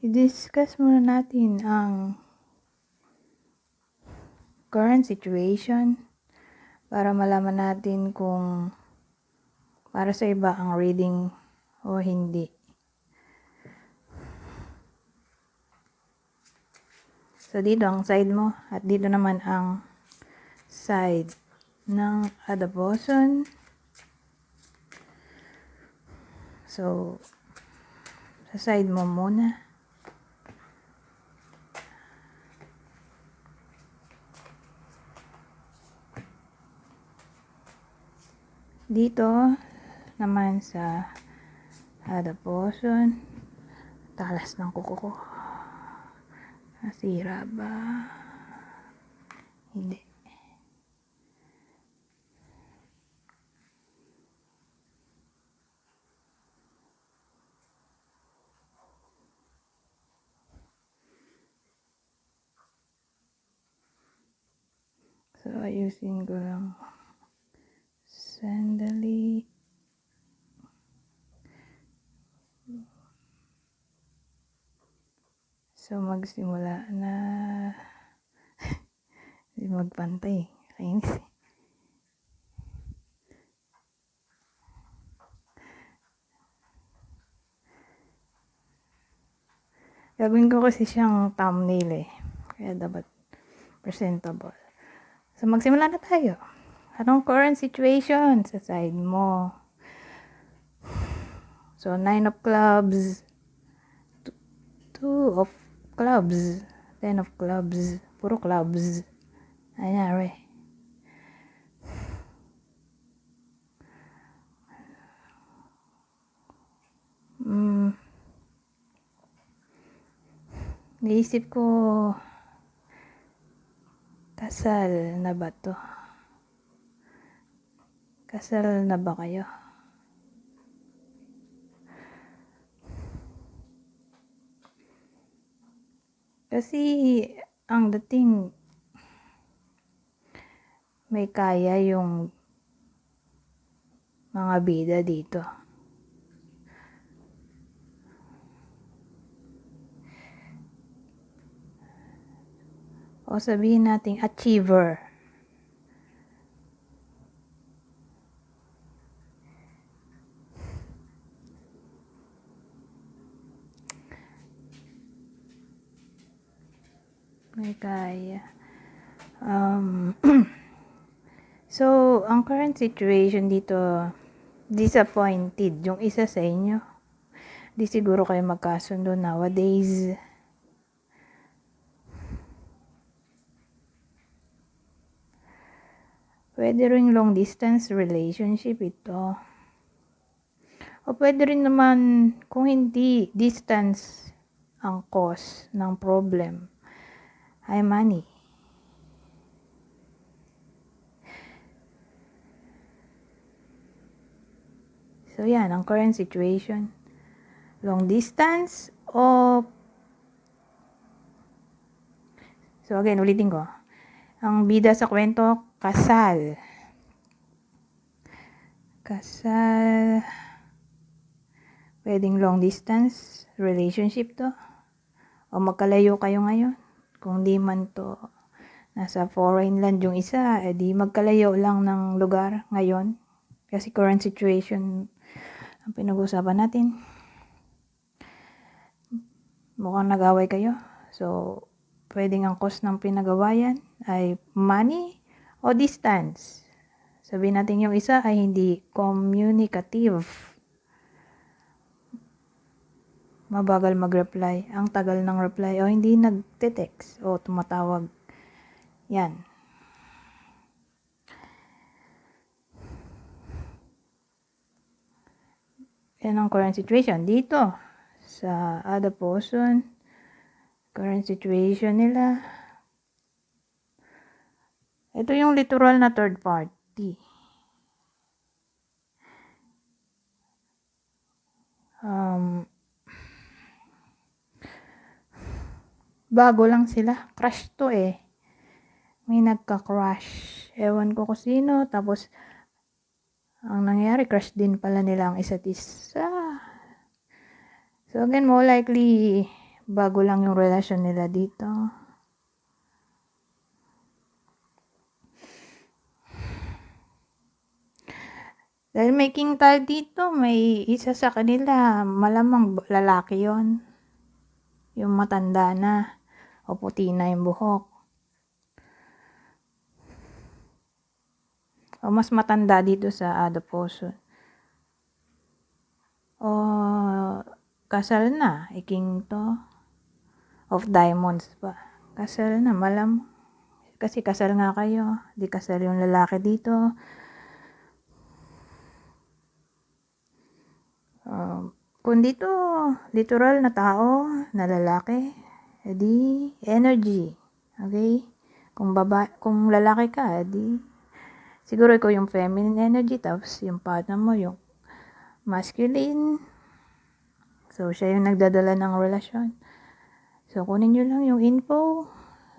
i-discuss muna natin ang current situation para malaman natin kung para sa iba ang reading o hindi. So, dito ang side mo at dito naman ang side ng adaposon. So, sa side mo muna. Dito naman sa adaposon. Talas ng kuko ko. Nasira ba? Hindi. So, ayusin ko lang. Sandali. So, magsimula na. Magpantay. Kainis. Gagawin ko kasi siyang thumbnail eh. Kaya dapat presentable. So, magsimula na tayo. Anong current situation sa side mo? So, nine of clubs, two, of clubs, ten of clubs, puro clubs. Ayan. Mm. Naisip ko, kasal na ba to? Kasal na ba kayo? Kasi, ang dating, may kaya yung mga bida dito. O sabihin nating achiever. Kaya. Um, so, ang current situation dito, disappointed yung isa sa inyo. Di siguro kayo magkasundo nowadays. Pwede rin long distance relationship ito. O pwede rin naman kung hindi distance ang cause ng problem ay money. So yan, ang current situation. Long distance o So again, ulitin ko. Ang bida sa kwento, kasal. Kasal. Pwedeng long distance relationship to. O magkalayo kayo ngayon. Kung di man to nasa foreign land yung isa, edi magkalayo lang ng lugar ngayon. Kasi current situation ang pinag-uusapan natin. Mukhang nag-away kayo. So, pwedeng ang cost ng pinagawayan ay money o distance. Sabihin natin yung isa ay hindi communicative. Mabagal mag-reply. Ang tagal ng reply o hindi nagte-text o tumatawag. Yan. Yan ang current situation. Dito, sa Adaposon, current situation nila. Ito yung literal na third party. Um, bago lang sila. Crush to eh. May nagka-crush. Ewan ko kung sino. Tapos, ang nangyari, crush din pala nila ang isa't isa. So, again, more likely, Bago lang yung relasyon nila dito. Dahil may king tayo dito, may isa sa kanila, malamang lalaki yon Yung matanda na, o puti na yung buhok. O mas matanda dito sa Adaposo. O kasal na, iking to. Of diamonds pa. Kasal na, malam. Kasi kasal nga kayo. Di kasal yung lalaki dito. Um, kung dito, literal na tao, na lalaki, edi energy. Okay? Kung baba, kung lalaki ka, edi siguro ikaw yung feminine energy, tapos yung partner mo yung masculine. So, siya yung nagdadala ng relasyon. So, kunin nyo lang yung info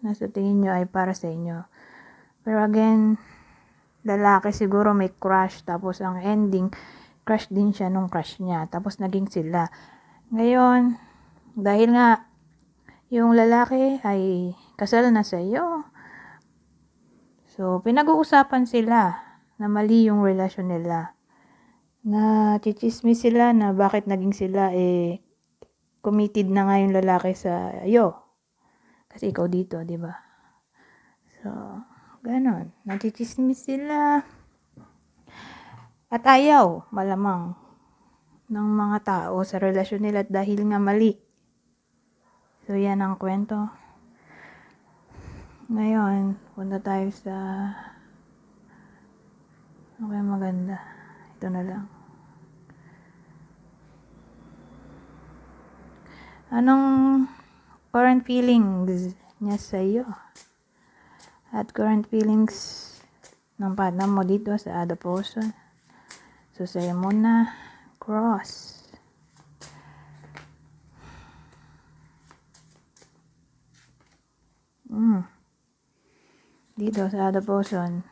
na sa tingin nyo ay para sa inyo. Pero again, lalaki siguro may crush, tapos ang ending, crush din siya nung crush niya. Tapos naging sila. Ngayon, dahil nga yung lalaki ay kasal na sa iyo. So, pinag-uusapan sila na mali yung relasyon nila. Na chichismis sila na bakit naging sila eh committed na nga yung lalaki sa iyo. Kasi ikaw dito, di ba? So, ganon. Nachichismis sila. At ayaw, malamang, ng mga tao sa relasyon nila dahil nga mali. So, yan ang kwento. Ngayon, punta tayo sa... Okay, maganda. Ito na lang. Anong current feelings niya sa iyo? At current feelings ng partner mo dito sa Adaposo. So, sa'yo muna, cross. Dito sa Adaposon.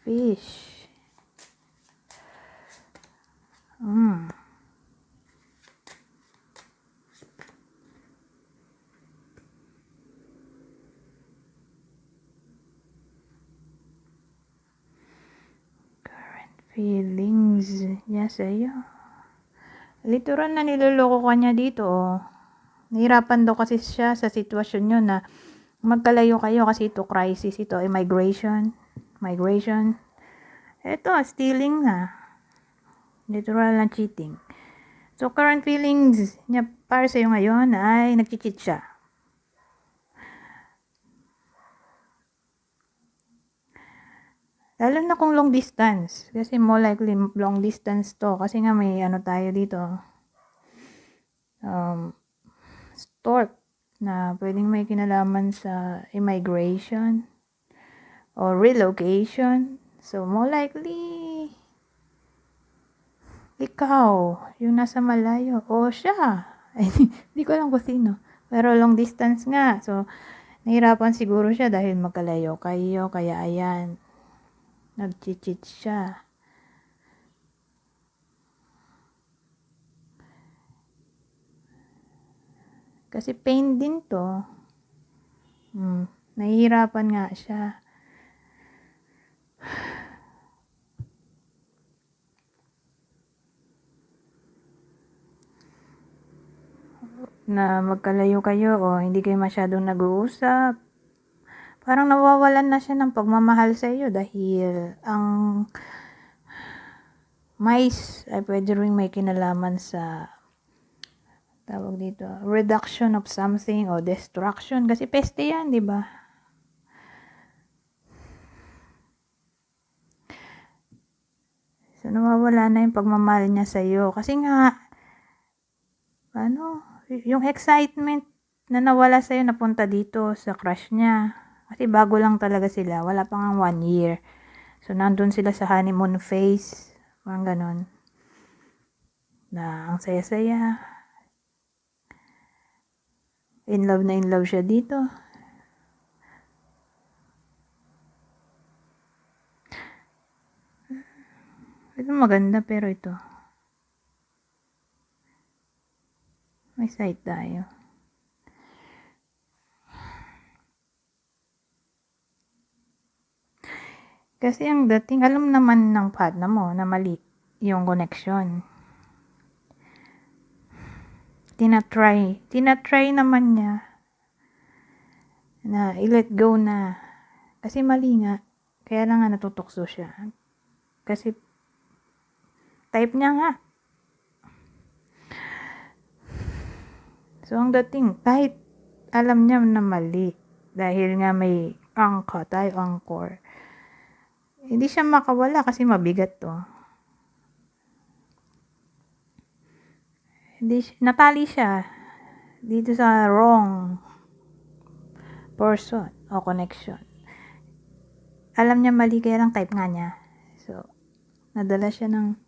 Fish. Mm. Current feelings niya sa'yo. Literal na niloloko ka niya dito, oh. Nahirapan daw kasi siya sa sitwasyon nyo na magkalayo kayo kasi ito crisis, ito ay migration. Migration. Ito, stealing na. Literal na cheating. So, current feelings niya para sa'yo ngayon ay nagchichit siya. Lalo na kung long distance. Kasi more likely long distance to. Kasi nga may ano tayo dito. Um, stork na pwedeng may kinalaman sa immigration or relocation. So, more likely, ikaw, yung nasa malayo, o siya. Hindi ko alam kung sino. Pero long distance nga. So, nahirapan siguro siya dahil magkalayo kayo. Kaya ayan, nag-cheat siya. Kasi pain din to. Hmm, nahihirapan nga siya. na magkalayo kayo o hindi kayo masyadong nag-uusap. Parang nawawalan na siya ng pagmamahal sa iyo dahil ang mais ay pwede rin may kinalaman sa tawag dito, reduction of something o destruction kasi peste yan, di ba? So, nawawala na yung pagmamahal niya sa iyo. Kasi nga, ano, yung excitement na nawala sa iyo napunta dito sa crush niya. Kasi bago lang talaga sila. Wala pa nga one year. So, nandun sila sa honeymoon phase. Parang ganon. Na ang saya-saya. In love na in love siya dito. Ito maganda pero ito. May site tayo. Kasi ang dating, alam naman ng partner mo na mali yung connection. Tinatry. Tinatry naman niya na i-let go na. Kasi mali nga. Kaya lang nga natutokso siya. Kasi type niya nga. So, ang dating, kahit alam niya na mali, dahil nga may angka tayo, angkor, hindi siya makawala kasi mabigat to. Siya- natali siya dito sa wrong person o connection. Alam niya mali kaya lang type nga niya. So, nadala siya ng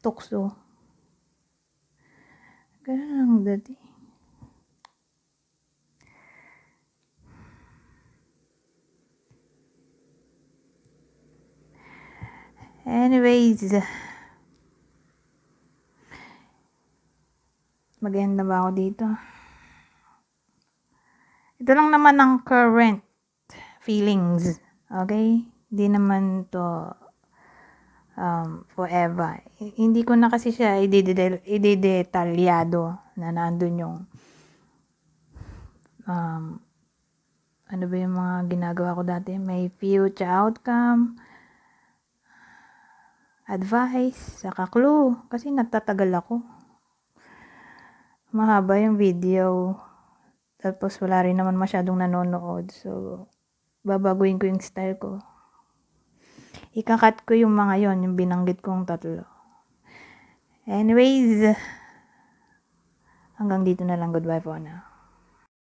tukso. Ganun ang dati. Anyways, mag-end na ba ako dito? Ito lang naman ang current feelings. Okay? Hindi naman to um, forever. Hindi ko na kasi siya ididetalyado na nandun yung um, ano ba yung mga ginagawa ko dati? May future outcome, advice, saka clue. Kasi natatagal ako. Mahaba yung video. Tapos wala rin naman masyadong nanonood. So, babaguhin ko yung style ko. Ikakat ko yung mga yon yung binanggit kong tatlo. Anyways, hanggang dito na lang. Goodbye for now.